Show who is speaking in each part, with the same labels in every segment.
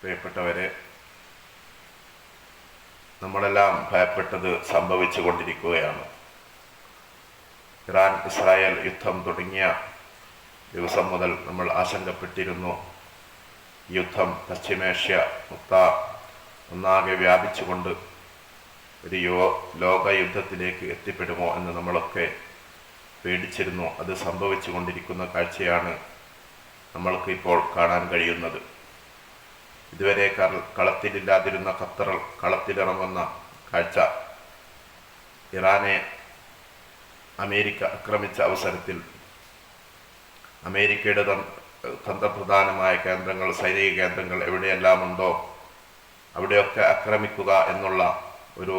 Speaker 1: പ്രിയപ്പെട്ടവരെ നമ്മളെല്ലാം ഭയപ്പെട്ടത് സംഭവിച്ചു കൊണ്ടിരിക്കുകയാണ്. ഇറാൻ ഇസ്രായേൽ യുദ്ധം തുടങ്ങിയ ദിവസം മുതൽ നമ്മൾ ആശങ്കപ്പെട്ടിരുന്നു. യുദ്ധം പശ്ചിമേഷ്യ മുത്ത ഒന്നാകെ വ്യാപിച്ചുകൊണ്ട് ഒരു യോ ലോക യുദ്ധത്തിലേക്ക് എത്തിപ്പെടുമോ എന്ന് നമ്മളൊക്കെ പേടിച്ചിരുന്നു. അത് സംഭവിച്ചു കൊണ്ടിരിക്കുന്ന കാഴ്ചയാണ് നമ്മൾക്ക് ഇപ്പോൾ കാണാൻ കഴിയുന്നത്. ഇതുവരെ കള- കളത്തിലില്ലാതിരുന്ന ഖത്തർ കളത്തിലിറങ്ങുന്ന കാഴ്ച ഇറാനെ അമേരിക്ക ആക്രമിച്ച അവസരത്തിൽ അമേരിക്കയുടെ തന്ത്രപ്രധാനമായ കേന്ദ്രങ്ങൾ സൈനിക കേന്ദ്രങ്ങൾ എവിടെയെല്ലാം ഉണ്ടോ അവിടെയൊക്കെ ആക്രമിക്കുക എന്നുള്ള ഒരു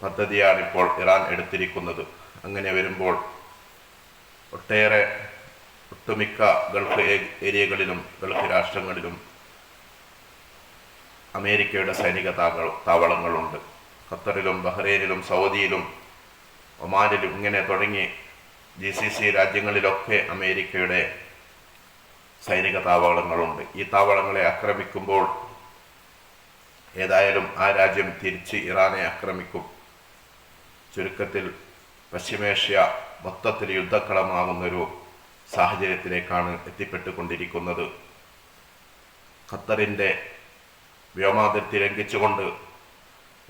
Speaker 1: പദ്ധതിയാണ് ഇപ്പോൾ ഇറാൻ എടുത്തിരിക്കുന്നത്. അങ്ങനെ വരുമ്പോൾ ഒട്ടേറെ ഒട്ടുമിക്ക ഗൾഫ് ഏരിയകളിലും ഗൾഫ് രാഷ്ട്രങ്ങളിലും അമേരിക്കയുടെ സൈനിക താവളങ്ങളുണ്ട്. ഖത്തറിലും ബഹ്റൈനിലും സൗദിയിലും ഒമാനിലും ഇങ്ങനെ തുടങ്ങി ജി സി സി രാജ്യങ്ങളിലൊക്കെ അമേരിക്കയുടെ സൈനിക താവളങ്ങളുണ്ട്. ഈ താവളങ്ങളെ ആക്രമിക്കുമ്പോൾ ഏതായാലും ആ രാജ്യം തിരിച്ച് ഇറാനെ ആക്രമിക്കും. ചുരുക്കത്തിൽ പശ്ചിമേഷ്യ മൊത്തത്തിൽ യുദ്ധക്കളമാകുന്നൊരു സാഹചര്യത്തിലേക്കാണ് എത്തിപ്പെട്ടുകൊണ്ടിരിക്കുന്നത്. ഖത്തറിന്റെ വ്യോമാതിർത്തി ലംഘിച്ചുകൊണ്ട്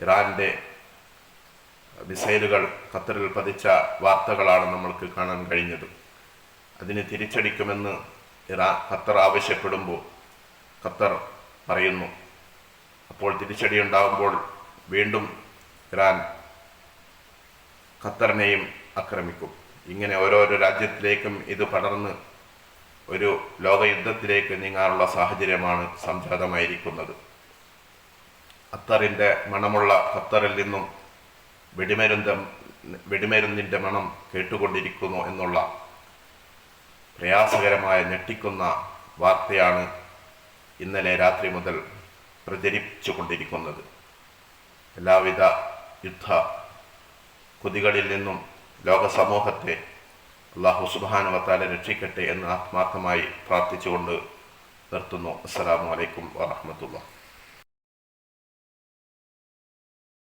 Speaker 1: ഇറാന്റെ മിസൈലുകൾ ഖത്തറിൽ പതിച്ച വാർത്തകളാണ് നമ്മൾക്ക് കാണാൻ കഴിഞ്ഞത്. അതിന് തിരിച്ചടിക്കുമെന്ന് ഇറാൻ ഖത്തർ ആവശ്യപ്പെടുമ്പോൾ ഖത്തർ പറയുന്നു. അപ്പോൾ തിരിച്ചടി ഉണ്ടാകുമ്പോൾ വീണ്ടും ഇറാൻ ഖത്തറിനെയും ആക്രമിക്കും. ഇങ്ങനെ ഓരോരോ രാജ്യത്തിലേക്കും ഇത് പടർന്ന് ഒരു ലോകയുദ്ധത്തിലേക്ക് നീങ്ങാനുള്ള സാഹചര്യമാണ് സംജാതമായിരിക്കുന്നത്. ഖത്തറിന്റെ മണമുള്ള ഖത്തറിൽ നിന്നും വെടിമരുന്ന് വെടിമരുന്നിന്റെ മണം കേട്ടുകൊണ്ടിരിക്കുന്നു എന്നുള്ള പ്രയാസകരമായ ഞെട്ടിക്കുന്ന വാർത്തയാണ് ഇന്നലെ രാത്രി മുതൽ പ്രചരിച്ചു കൊണ്ടിരിക്കുന്നത് എല്ലാവിധ യുദ്ധ കൊതികളിൽ നിന്നും ലോക സമൂഹത്തെ അള്ളാഹു സുബാനുവത്താലെ രക്ഷിക്കട്ടെ എന്ന് ആത്മാർത്ഥമായി പ്രാർത്ഥിച്ചുകൊണ്ട് നിർത്തുന്നു. അസ്സാം വലൈക്കും വാഹമത്തുള്ള